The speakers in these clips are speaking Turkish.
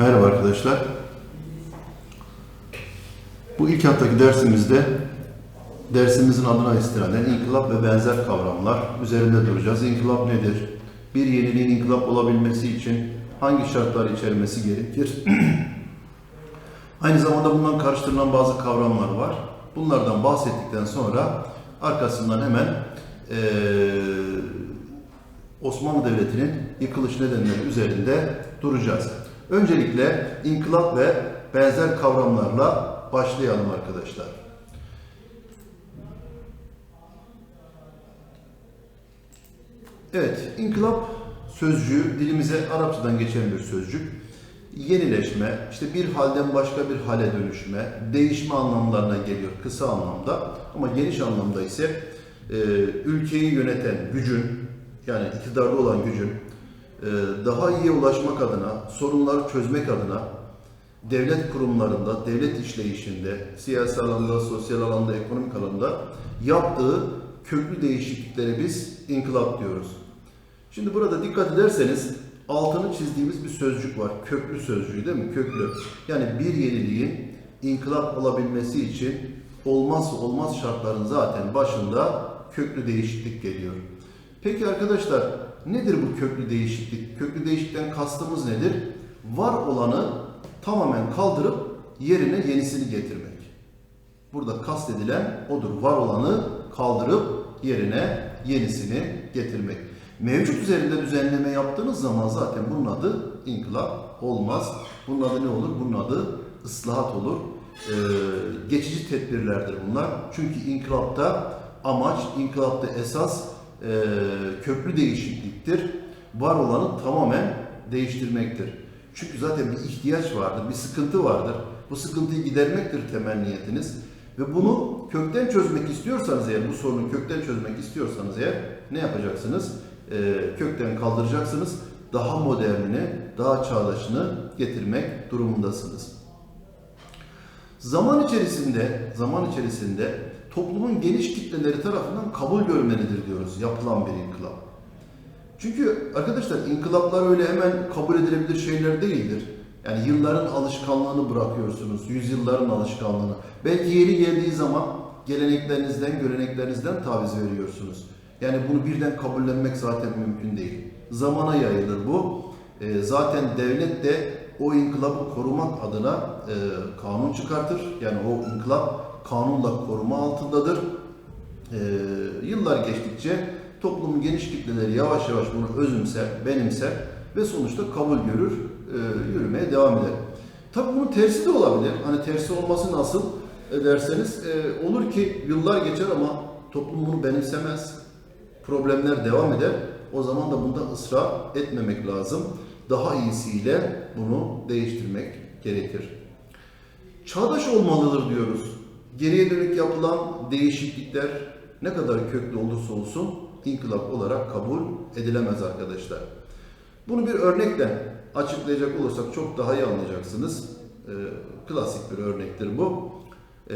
Merhaba arkadaşlar. Bu ilk haftaki dersimizde dersimizin adına istinaden inkılap ve benzer kavramlar üzerinde duracağız. İnkılap nedir? Bir yeniliğin inkılap olabilmesi için hangi şartlar içermesi gerekir? Aynı zamanda bundan karıştırılan bazı kavramlar var. Bunlardan bahsettikten sonra arkasından hemen eee Osmanlı Devleti'nin yıkılış nedenleri üzerinde duracağız. Öncelikle inkılap ve benzer kavramlarla başlayalım arkadaşlar. Evet, inkılap sözcüğü dilimize Arapçadan geçen bir sözcük. Yenileşme, işte bir halden başka bir hale dönüşme, değişme anlamlarına geliyor kısa anlamda. Ama geniş anlamda ise e, ülkeyi yöneten gücün, yani iktidarda olan gücün daha iyi ulaşmak adına, sorunları çözmek adına devlet kurumlarında, devlet işleyişinde, siyasi alanda, sosyal alanda, ekonomik alanda yaptığı köklü değişikliklere biz inkılap diyoruz. Şimdi burada dikkat ederseniz altını çizdiğimiz bir sözcük var. Köklü sözcüğü değil mi? Köklü. Yani bir yeniliğin inkılap olabilmesi için olmazsa olmaz şartların zaten başında köklü değişiklik geliyor. Peki arkadaşlar nedir bu köklü değişiklik? Köklü değişiklikten kastımız nedir? Var olanı tamamen kaldırıp yerine yenisini getirmek. Burada kastedilen odur. Var olanı kaldırıp yerine yenisini getirmek. Mevcut üzerinde düzenleme yaptığınız zaman zaten bunun adı inkılap olmaz. Bunun adı ne olur? Bunun adı ıslahat olur. Ee, geçici tedbirlerdir bunlar. Çünkü inkılapta amaç, inkılapta esas e, köklü değişikliktir. Var olanı tamamen değiştirmektir. Çünkü zaten bir ihtiyaç vardır, bir sıkıntı vardır. Bu sıkıntıyı gidermektir temel niyetiniz. Ve bunu kökten çözmek istiyorsanız eğer, bu sorunu kökten çözmek istiyorsanız eğer ne yapacaksınız? Ee, kökten kaldıracaksınız. Daha modernini, daha çağdaşını getirmek durumundasınız. Zaman içerisinde, zaman içerisinde toplumun geniş kitleleri tarafından kabul görmelidir diyoruz yapılan bir inkılap. Çünkü arkadaşlar inkılaplar öyle hemen kabul edilebilir şeyler değildir. Yani yılların alışkanlığını bırakıyorsunuz, yüzyılların alışkanlığını. Belki yeri geldiği zaman geleneklerinizden, göreneklerinizden taviz veriyorsunuz. Yani bunu birden kabullenmek zaten mümkün değil. Zamana yayılır bu. E, zaten devlet de o inkılabı korumak adına e, kanun çıkartır. Yani o inkılap kanunla koruma altındadır. E, yıllar geçtikçe toplumun geniş kitleleri yavaş yavaş bunu özümser, benimser ve sonuçta kabul görür, e, yürümeye devam eder. Tabii bunun tersi de olabilir. Hani tersi olması nasıl derseniz e, olur ki yıllar geçer ama toplum bunu benimsemez. Problemler devam eder. O zaman da bunda ısrar etmemek lazım. Daha iyisiyle bunu değiştirmek gerekir. Çağdaş olmalıdır diyoruz. Geriye dönük yapılan değişiklikler ne kadar köklü olursa olsun inkılap olarak kabul edilemez arkadaşlar. Bunu bir örnekle açıklayacak olursak çok daha iyi anlayacaksınız. Ee, klasik bir örnektir bu. Ee,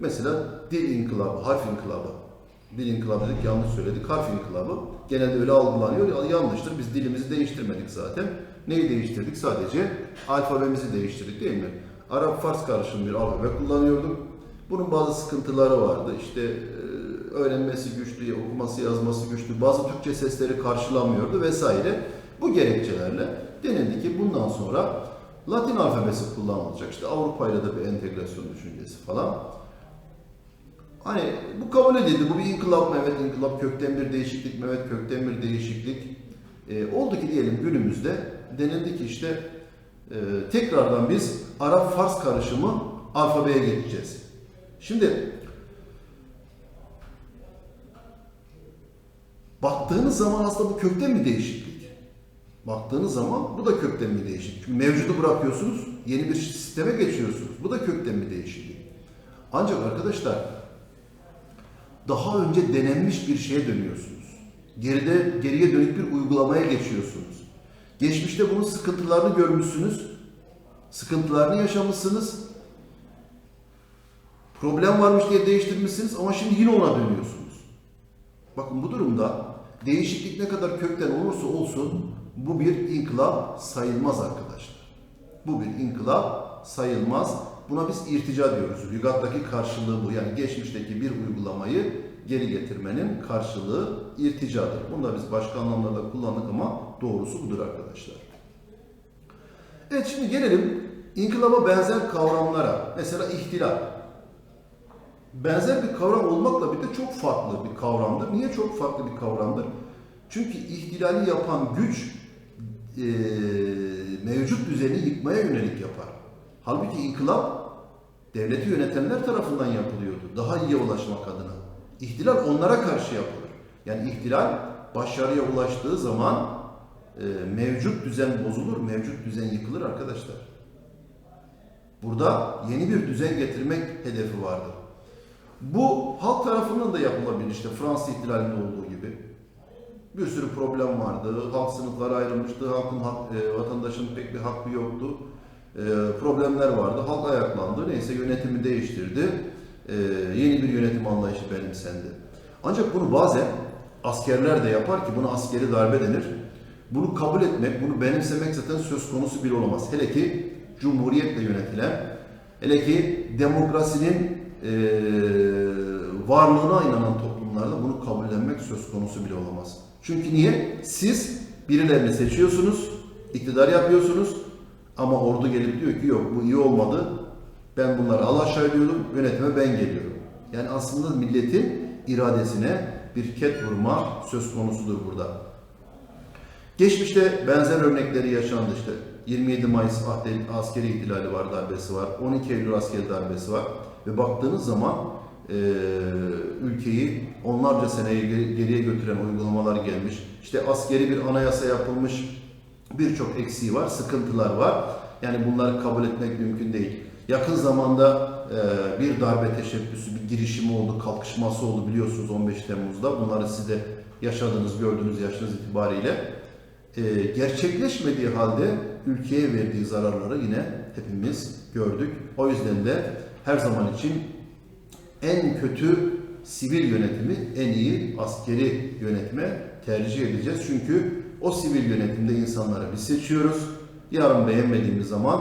mesela dil inkılabı, harf inkılabı. Dil inkılabı dedik yanlış söyledik. Harf inkılabı genelde öyle algılanıyor. Yanlıştır. Biz dilimizi değiştirmedik zaten. Neyi değiştirdik? Sadece alfabemizi değiştirdik değil mi? Arap-Fars karışımı bir alfabe kullanıyorduk. Bunun bazı sıkıntıları vardı. İşte e, öğrenmesi güçlü, okuması yazması güçlü, bazı Türkçe sesleri karşılamıyordu vesaire. Bu gerekçelerle denildi ki bundan sonra Latin alfabesi kullanılacak. İşte Avrupa ile de bir entegrasyon düşüncesi falan. Hani bu kabul edildi. Bu bir inkılap mı? Evet inkılap kökten bir değişiklik mi? Evet kökten bir değişiklik. E, oldu ki diyelim günümüzde denildi ki işte e, tekrardan biz Arap-Fars karışımı alfabeye geçeceğiz. Şimdi baktığınız zaman aslında bu kökten bir değişiklik. Baktığınız zaman bu da kökten bir değişiklik. Çünkü mevcudu bırakıyorsunuz, yeni bir sisteme geçiyorsunuz. Bu da kökten bir değişiklik. Ancak arkadaşlar daha önce denenmiş bir şeye dönüyorsunuz. Geride geriye dönük bir uygulamaya geçiyorsunuz. Geçmişte bunun sıkıntılarını görmüşsünüz. Sıkıntılarını yaşamışsınız. Problem varmış diye değiştirmişsiniz ama şimdi yine ona dönüyorsunuz. Bakın bu durumda değişiklik ne kadar kökten olursa olsun bu bir inkılap sayılmaz arkadaşlar. Bu bir inkılap sayılmaz. Buna biz irtica diyoruz. Lügattaki karşılığı bu. Yani geçmişteki bir uygulamayı geri getirmenin karşılığı irticadır. Bunu da biz başka anlamlarda kullandık ama doğrusu budur arkadaşlar. Evet şimdi gelelim inkılaba benzer kavramlara. Mesela ihtilal. Benzer bir kavram olmakla birlikte çok farklı bir kavramdır. Niye çok farklı bir kavramdır? Çünkü ihtilali yapan güç eee, mevcut düzeni yıkmaya yönelik yapar. Halbuki inkılap devleti yönetenler tarafından yapılıyordu. Daha iyiye ulaşmak adına. İhtilal onlara karşı yapılır. Yani ihtilal başarıya ulaştığı zaman e, mevcut düzen bozulur, mevcut düzen yıkılır arkadaşlar. Burada yeni bir düzen getirmek hedefi vardır. Bu halk tarafından da yapılabilir işte Fransız ihtilalinde olduğu gibi. Bir sürü problem vardı. Halk sınıflara ayrılmıştı. Halkın hak, e, vatandaşın pek bir hakkı yoktu. E, problemler vardı. Halk ayaklandı. Neyse yönetimi değiştirdi. E, yeni bir yönetim anlayışı benimsendi. Ancak bunu bazen askerler de yapar ki buna askeri darbe denir. Bunu kabul etmek, bunu benimsemek zaten söz konusu bile olamaz. Hele ki cumhuriyetle yönetilen, hele ki demokrasinin e, varlığına inanan toplumlarda bunu kabullenmek söz konusu bile olamaz. Çünkü niye? Siz birilerini seçiyorsunuz, iktidar yapıyorsunuz ama ordu gelip diyor ki yok bu iyi olmadı, ben bunları alaşağı ediyorum, yönetime ben geliyorum. Yani aslında milletin iradesine bir ket vurma söz konusudur burada. Geçmişte benzer örnekleri yaşandı işte. 27 Mayıs askeri ihtilali var, darbesi var. 12 Eylül askeri darbesi var. Ve baktığınız zaman e, ülkeyi onlarca seneye geri- geriye götüren uygulamalar gelmiş. İşte askeri bir anayasa yapılmış. Birçok eksiği var, sıkıntılar var. Yani bunları kabul etmek mümkün değil. Yakın zamanda e, bir darbe teşebbüsü, bir girişimi oldu, kalkışması oldu biliyorsunuz 15 Temmuz'da. Bunları siz de yaşadınız, gördüğünüz yaşınız itibariyle e, gerçekleşmediği halde ülkeye verdiği zararları yine hepimiz gördük. O yüzden de her zaman için en kötü sivil yönetimi en iyi askeri yönetime tercih edeceğiz. Çünkü o sivil yönetimde insanları biz seçiyoruz. Yarın beğenmediğimiz zaman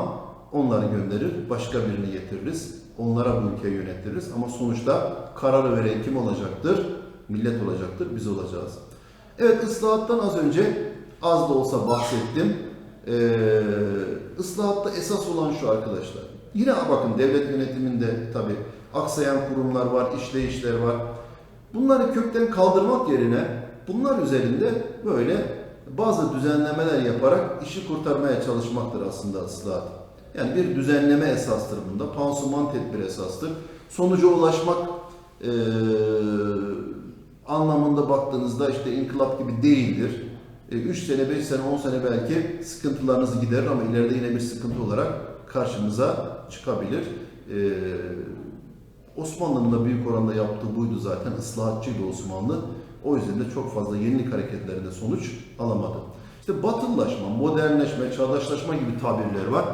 onları gönderir, başka birini getiririz. Onlara bu ülkeyi yönettiririz. Ama sonuçta kararı veren kim olacaktır? Millet olacaktır, biz olacağız. Evet ıslahattan az önce az da olsa bahsettim. Ee, ıslahatta esas olan şu arkadaşlar. Yine bakın devlet yönetiminde tabi aksayan kurumlar var, işleyişler var. Bunları kökten kaldırmak yerine bunlar üzerinde böyle bazı düzenlemeler yaparak işi kurtarmaya çalışmaktır aslında ıslahat. Yani bir düzenleme esastır bunda. Pansuman tedbir esastır. Sonuca ulaşmak eee, anlamında baktığınızda işte inkılap gibi değildir. 3 sene, 5 sene, 10 sene belki sıkıntılarınızı giderir ama ileride yine bir sıkıntı olarak karşımıza çıkabilir. Ee, Osmanlı'nın da büyük oranda yaptığı buydu zaten. Islahatçıydı Osmanlı. O yüzden de çok fazla yenilik hareketlerinde sonuç alamadı. İşte batılılaşma, modernleşme, çağdaşlaşma gibi tabirler var.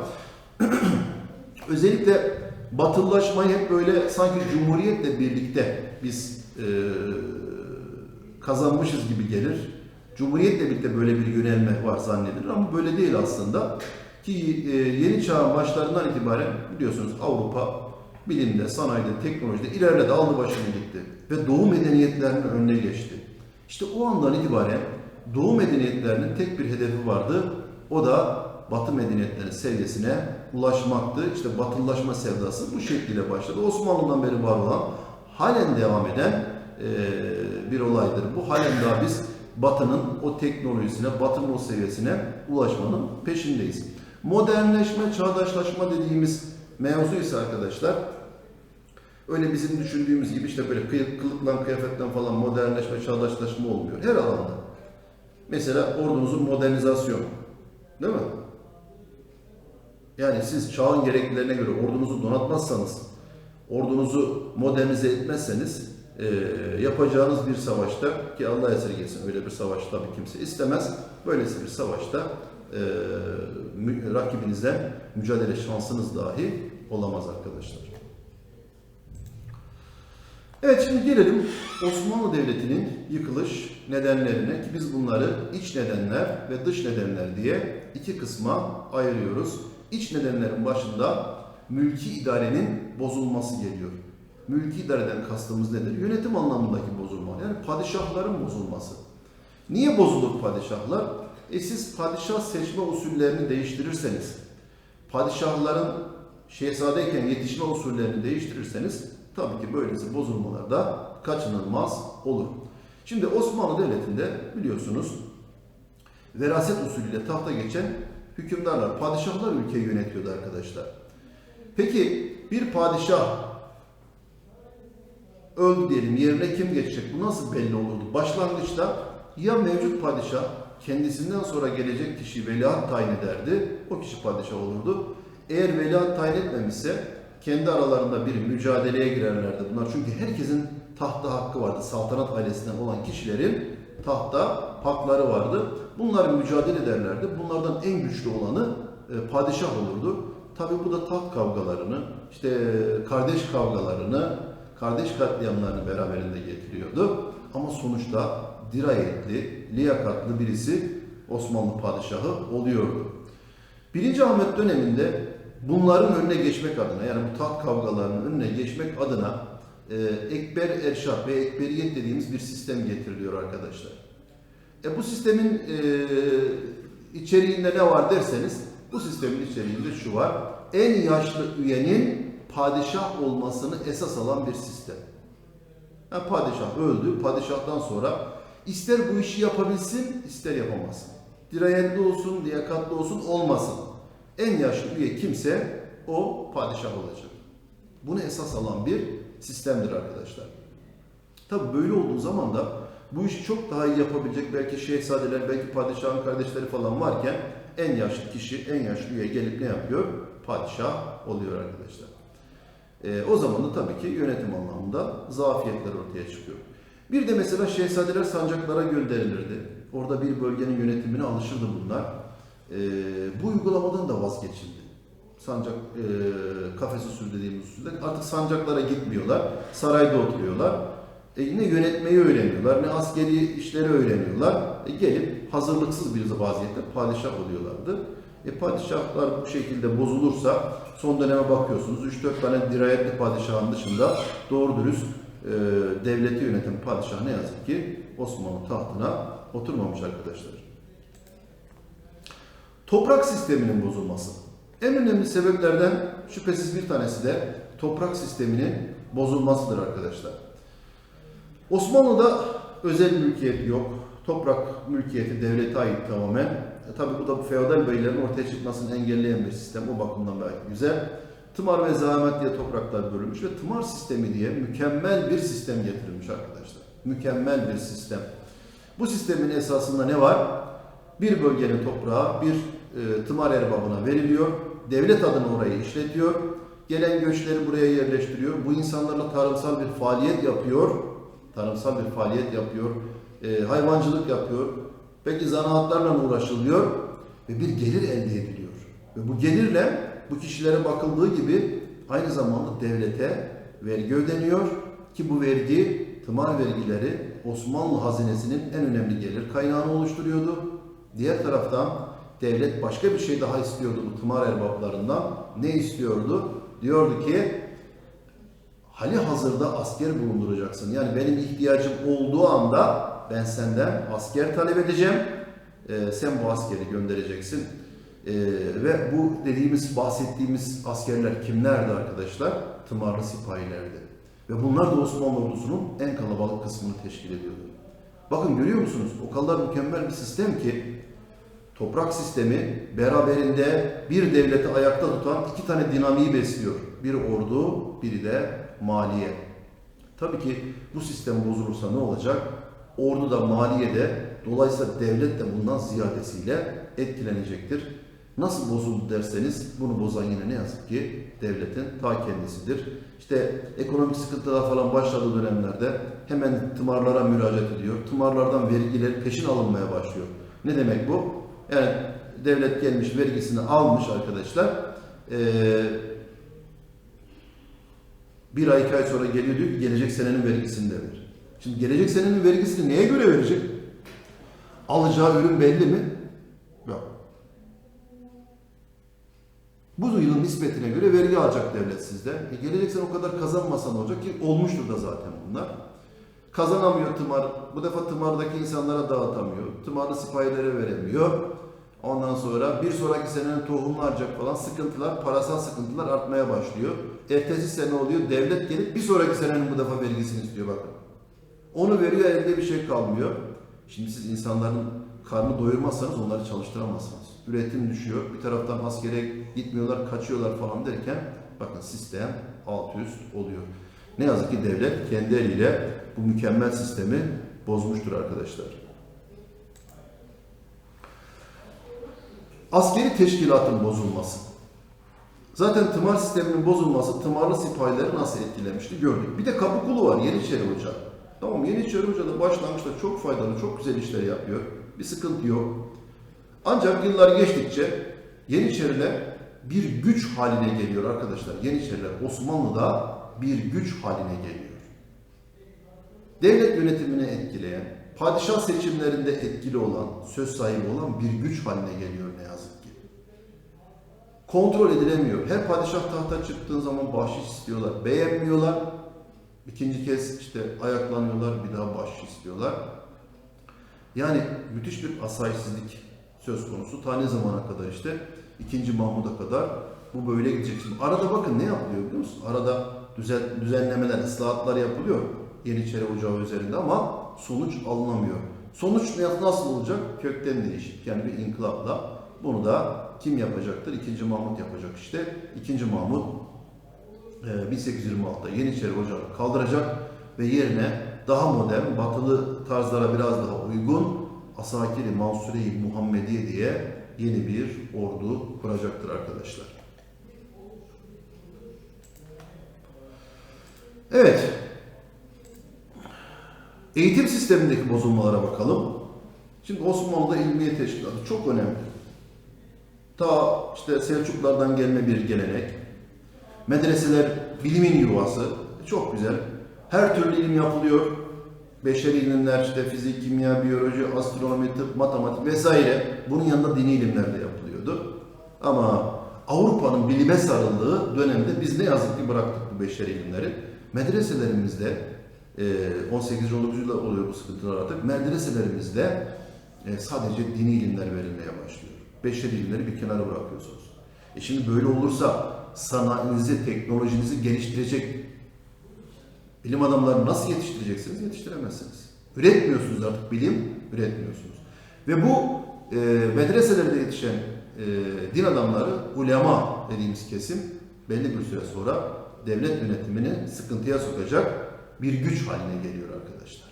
Özellikle batılılaşmayı hep böyle sanki cumhuriyetle birlikte biz e, kazanmışız gibi gelir. Cumhuriyetle birlikte böyle bir yönelme var zannedilir ama böyle değil aslında. Ki e, yeni çağın başlarından itibaren biliyorsunuz Avrupa bilimde, sanayide, teknolojide ilerledi, aldı başını gitti. Ve Doğu medeniyetlerinin önüne geçti. İşte o andan itibaren Doğu medeniyetlerinin tek bir hedefi vardı. O da Batı medeniyetlerinin seviyesine ulaşmaktı. İşte batılılaşma sevdası bu şekilde başladı. Osmanlı'dan beri var olan, halen devam eden e, bir olaydır. Bu halen daha biz Batı'nın o teknolojisine, Batı'nın o seviyesine ulaşmanın peşindeyiz. Modernleşme, çağdaşlaşma dediğimiz mevzu ise arkadaşlar öyle bizim düşündüğümüz gibi işte böyle kılıklan, kıyafetten falan modernleşme, çağdaşlaşma olmuyor. Her alanda. Mesela ordunuzun modernizasyon. Değil mi? Yani siz çağın gereklilerine göre ordunuzu donatmazsanız, ordunuzu modernize etmezseniz e, yapacağınız bir savaşta ki Allah esirgesin öyle bir savaş tabii kimse istemez. Böylesi bir savaşta e, rakibinizden mücadele şansınız dahi olamaz arkadaşlar. Evet şimdi gelelim Osmanlı Devleti'nin yıkılış nedenlerine ki biz bunları iç nedenler ve dış nedenler diye iki kısma ayırıyoruz. iç nedenlerin başında mülki idarenin bozulması geliyor. Mülki idareden kastımız nedir? Yönetim anlamındaki bozulma. Yani padişahların bozulması. Niye bozulur padişahlar? E siz padişah seçme usullerini değiştirirseniz, padişahların şehzadeyken yetişme usullerini değiştirirseniz tabii ki böylesi bozulmalar da kaçınılmaz olur. Şimdi Osmanlı Devleti'nde biliyorsunuz veraset usulüyle tahta geçen hükümdarlar, padişahlar ülkeyi yönetiyordu arkadaşlar. Peki bir padişah öldü diyelim yerine kim geçecek? Bu nasıl belli olurdu? Başlangıçta ya mevcut padişah kendisinden sonra gelecek kişi veliaht tayin ederdi. O kişi padişah olurdu. Eğer veliaht tayin etmemişse kendi aralarında bir mücadeleye girerlerdi bunlar. Çünkü herkesin tahta hakkı vardı. Saltanat ailesinden olan kişilerin tahta hakları vardı. Bunlar mücadele ederlerdi. Bunlardan en güçlü olanı e, padişah olurdu. Tabi bu da taht kavgalarını, işte kardeş kavgalarını, kardeş katliamlarını beraberinde getiriyordu. Ama sonuçta dirayetli, liyakatlı birisi Osmanlı padişahı oluyordu. Birinci Ahmet döneminde bunların önüne geçmek adına yani bu taht kavgalarının önüne geçmek adına e, Ekber Erşat ve Ekberiyet dediğimiz bir sistem getiriliyor arkadaşlar. E, bu sistemin e, içeriğinde ne var derseniz bu sistemin içeriğinde şu var. En yaşlı üyenin padişah olmasını esas alan bir sistem. Yani padişah öldü. Padişahtan sonra ister bu işi yapabilsin, ister yapamasın. Dirayetli olsun, liyakatli olsun, olmasın. En yaşlı üye kimse o padişah olacak. Bunu esas alan bir sistemdir arkadaşlar. Tabi böyle olduğu zaman da bu işi çok daha iyi yapabilecek belki şehzadeler, belki padişahın kardeşleri falan varken en yaşlı kişi, en yaşlı üye gelip ne yapıyor? Padişah oluyor arkadaşlar. Ee, o zaman da tabii ki yönetim anlamında zafiyetler ortaya çıkıyor. Bir de mesela şehzadeler sancaklara gönderilirdi. Orada bir bölgenin yönetimine alışırdı bunlar. Ee, bu uygulamadan da vazgeçildi. Sancak e, kafes usulü dediğimiz usulde artık sancaklara gitmiyorlar. Sarayda oturuyorlar. E yine yönetmeyi öğreniyorlar. Ne askeri işleri öğreniyorlar. E gelip hazırlıksız bir vaziyette padişah oluyorlardı. E padişahlar bu şekilde bozulursa son döneme bakıyorsunuz 3-4 tane dirayetli padişahın dışında doğru dürüst e, devleti yöneten padişah ne yazık ki Osmanlı tahtına oturmamış arkadaşlar. Toprak sisteminin bozulması. En önemli sebeplerden şüphesiz bir tanesi de toprak sisteminin bozulmasıdır arkadaşlar. Osmanlı'da özel mülkiyet yok. Toprak mülkiyeti devlete ait tamamen. E, tabii bu da feodal beylerin ortaya çıkmasını engelleyen bir sistem. O bakımdan gayet güzel. Tımar ve zahmet diye topraklar bölünmüş ve tımar sistemi diye mükemmel bir sistem getirilmiş arkadaşlar. Mükemmel bir sistem. Bu sistemin esasında ne var? Bir bölgenin toprağı bir e, tımar erbabına veriliyor. Devlet adına orayı işletiyor. Gelen göçleri buraya yerleştiriyor. Bu insanlarla tarımsal bir faaliyet yapıyor. Tarımsal bir faaliyet yapıyor. E, hayvancılık yapıyor. Peki zanaatlarla uğraşılıyor ve bir gelir elde ediliyor. Ve bu gelirle bu kişilere bakıldığı gibi aynı zamanda devlete vergi ödeniyor ki bu vergi tımar vergileri Osmanlı hazinesinin en önemli gelir kaynağını oluşturuyordu. Diğer taraftan devlet başka bir şey daha istiyordu bu tımar erbaplarından. Ne istiyordu? Diyordu ki hali hazırda asker bulunduracaksın. Yani benim ihtiyacım olduğu anda ben senden asker talep edeceğim. Ee, sen bu askeri göndereceksin. Ee, ve bu dediğimiz, bahsettiğimiz askerler kimlerdi arkadaşlar? Tımarlı sipahilerdi. Ve bunlar da Osmanlı ordusunun en kalabalık kısmını teşkil ediyordu. Bakın görüyor musunuz? O kadar mükemmel bir sistem ki toprak sistemi beraberinde bir devleti ayakta tutan iki tane dinamiği besliyor. Bir ordu, biri de maliye. Tabii ki bu sistem bozulursa ne olacak? Ordu da maliye de dolayısıyla devlet de bundan ziyadesiyle etkilenecektir. Nasıl bozuldu derseniz bunu bozan yine ne yazık ki devletin ta kendisidir. İşte ekonomik sıkıntılar falan başladığı dönemlerde hemen tımarlara müracaat ediyor. Tımarlardan vergiler peşin alınmaya başlıyor. Ne demek bu? Yani devlet gelmiş vergisini almış arkadaşlar. Ee, bir ay iki ay sonra geliyor diyor ki gelecek senenin vergisini de ver. Şimdi gelecek senenin vergisini neye göre verecek? Alacağı ürün belli mi? Bu yılın nispetine göre vergi alacak devlet sizden. E gelecek sene o kadar kazanmasan olacak ki olmuştur da zaten bunlar. Kazanamıyor tımar. Bu defa tımardaki insanlara dağıtamıyor. Tımarlı sipahilere veremiyor. Ondan sonra bir sonraki senenin tohumunu harcayacak falan sıkıntılar, parasal sıkıntılar artmaya başlıyor. Ertesi sene oluyor, devlet gelip bir sonraki senenin bu defa vergisini istiyor bakın. Onu veriyor, elde bir şey kalmıyor. Şimdi siz insanların karnını doyurmazsanız onları çalıştıramazsınız. Üretim düşüyor, bir taraftan askere gitmiyorlar, kaçıyorlar falan derken bakın sistem alt üst oluyor. Ne yazık ki devlet kendi eliyle bu mükemmel sistemi bozmuştur arkadaşlar. Askeri teşkilatın bozulması. Zaten tımar sisteminin bozulması tımarlı sipahileri nasıl etkilemişti gördük. Bir de Kapıkulu var Yeniçeri Hoca. Tamam Yeniçeri Hoca da başlangıçta çok faydalı, çok güzel işler yapıyor. Bir sıkıntı yok. Ancak yıllar geçtikçe Yeniçeriler bir güç haline geliyor arkadaşlar. Yeniçeriler Osmanlı'da bir güç haline geliyor. Devlet yönetimini etkileyen, padişah seçimlerinde etkili olan, söz sahibi olan bir güç haline geliyor ne yazık ki. Kontrol edilemiyor. Her padişah tahta çıktığın zaman bahşiş istiyorlar. Beğenmiyorlar. İkinci kez işte ayaklanıyorlar, bir daha bahşiş istiyorlar. Yani müthiş bir asayişsizlik söz konusu. Ta ne zamana kadar işte? 2. Mahmud'a kadar bu böyle gidecek. Şimdi arada bakın ne yapılıyor biliyor musun? Arada düzen, düzenlemeler, ıslahatlar yapılıyor Yeniçeri Ocağı üzerinde ama sonuç alınamıyor. Sonuç nasıl olacak? Kökten değişik. Yani bir inkılapla. Bunu da kim yapacaktır? 2. Mahmut yapacak işte. 2. Mahmut e, 1826'da Yeniçeri Ocağı'nı kaldıracak ve yerine daha modern, batılı tarzlara biraz daha uygun Asakiri Mansure-i Muhammediye diye yeni bir ordu kuracaktır arkadaşlar. Evet. Eğitim sistemindeki bozulmalara bakalım. Şimdi Osmanlı'da ilmiye teşkilatı çok önemli. Ta işte Selçuklardan gelme bir gelenek. Medreseler bilimin yuvası. Çok güzel. Her türlü ilim yapılıyor. Beşeri ilimler işte fizik, kimya, biyoloji, astronomi, tıp, matematik vesaire. Bunun yanında dini ilimler de yapılıyordu. Ama Avrupa'nın bilime sarıldığı dönemde biz ne yazık ki bıraktık bu beşeri ilimleri. Medreselerimizde e, 18. 19. yüzyılda oluyor bu sıkıntılar artık. Medreselerimizde e, sadece dini ilimler verilmeye başlıyor. Beşeri ilimleri bir kenara bırakıyorsunuz. E şimdi böyle olursa sanayinizi, teknolojinizi geliştirecek bilim adamlarını nasıl yetiştireceksiniz? Yetiştiremezsiniz. Üretmiyorsunuz artık bilim, üretmiyorsunuz. Ve bu e, medreselerde yetişen e, din adamları, ulema dediğimiz kesim belli bir süre sonra devlet yönetimini sıkıntıya sokacak bir güç haline geliyor arkadaşlar.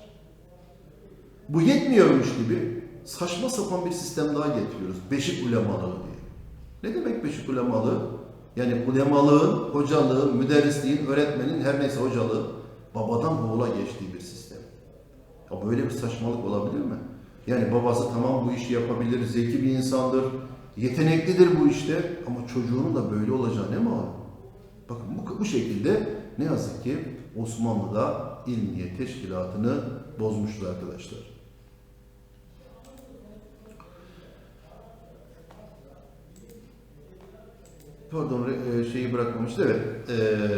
Bu yetmiyormuş gibi saçma sapan bir sistem daha getiriyoruz. Beşik ulemalığı diye. Ne demek beşik ulemalığı? Yani ulemalığın, hocalığın, müderrisliğin, öğretmenin her neyse hocalığı babadan oğula geçtiği bir sistem. Ya böyle bir saçmalık olabilir mi? Yani babası tamam bu işi yapabilir, zeki bir insandır, yeteneklidir bu işte ama çocuğunun da böyle olacağı ne malum? Bakın bu, bu şekilde ne yazık ki Osmanlı'da ilmiye teşkilatını bozmuştur arkadaşlar. Pardon e, şeyi bırakmamıştı. Evet. E,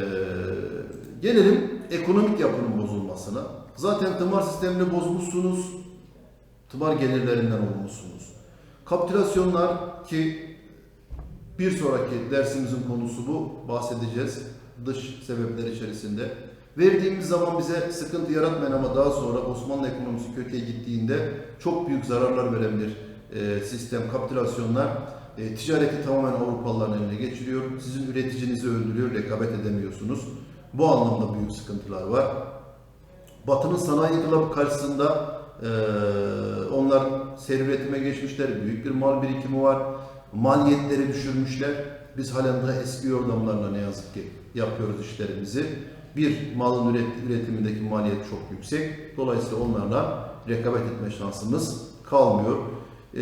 gelelim ekonomik yapının bozulmasına. Zaten tımar sistemini bozmuşsunuz. Tımar gelirlerinden olmuşsunuz. Kapitülasyonlar ki bir sonraki dersimizin konusu bu. Bahsedeceğiz. Dış sebepler içerisinde. Verdiğimiz zaman bize sıkıntı yaratmayan ama daha sonra Osmanlı ekonomisi kötüye gittiğinde çok büyük zararlar veren bir e, sistem, kapitülasyonlar e, ticareti tamamen Avrupalıların eline geçiriyor. Sizin üreticinizi öldürüyor, rekabet edemiyorsunuz. Bu anlamda büyük sıkıntılar var. Batı'nın sanayi inkılabı karşısında e, onlar seri üretime geçmişler, büyük bir mal birikimi var. Maliyetleri düşürmüşler. Biz halen daha eski yordamlarla ne yazık ki yapıyoruz işlerimizi. Bir malın üret- üretimindeki maliyet çok yüksek. Dolayısıyla onlarla rekabet etme şansımız kalmıyor. Ee,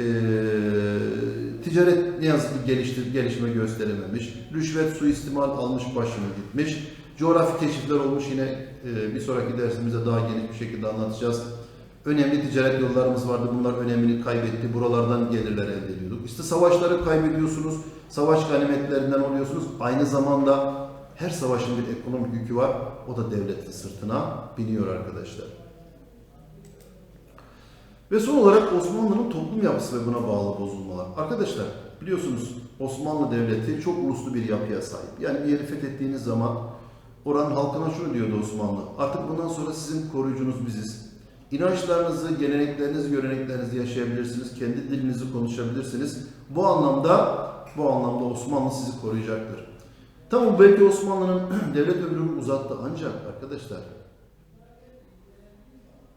ticaret ne yazık ki geliştir, gelişme gösterememiş. Rüşvet suistimal almış başını gitmiş. Coğrafi keşifler olmuş yine e, bir sonraki dersimizde daha geniş bir şekilde anlatacağız. Önemli ticaret yollarımız vardı. Bunlar önemini kaybetti. Buralardan gelirler elde ediyorduk. İşte savaşları kaybediyorsunuz. Savaş ganimetlerinden oluyorsunuz. Aynı zamanda her savaşın bir ekonomik yükü var. O da devletin sırtına biniyor arkadaşlar. Ve son olarak Osmanlı'nın toplum yapısı ve buna bağlı bozulmalar. Arkadaşlar biliyorsunuz Osmanlı Devleti çok uluslu bir yapıya sahip. Yani bir yeri fethettiğiniz zaman oranın halkına şunu diyordu Osmanlı. Artık bundan sonra sizin koruyucunuz biziz. İnançlarınızı, geleneklerinizi, göreneklerinizi yaşayabilirsiniz. Kendi dilinizi konuşabilirsiniz. Bu anlamda bu anlamda Osmanlı sizi koruyacaktır. Tamam belki Osmanlı'nın devlet ömrünü uzattı ancak arkadaşlar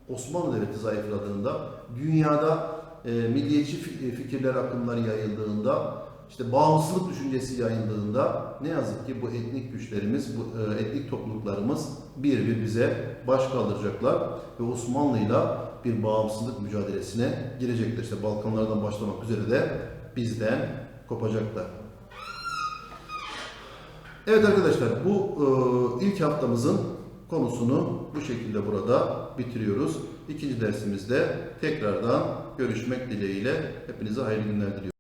Osmanlı Devleti zayıfladığında, dünyada e, milliyetçi fi- fikirler akımları yayıldığında, işte bağımsızlık düşüncesi yayıldığında ne yazık ki bu etnik güçlerimiz, bu e, etnik topluluklarımız bir bir bize baş kaldıracaklar ve Osmanlı'yla bir bağımsızlık mücadelesine girecekler. İşte Balkanlardan başlamak üzere de bizden kopacaklar. Evet arkadaşlar bu e, ilk haftamızın konusunu bu şekilde burada bitiriyoruz. İkinci dersimizde tekrardan görüşmek dileğiyle hepinize hayırlı günler diliyorum.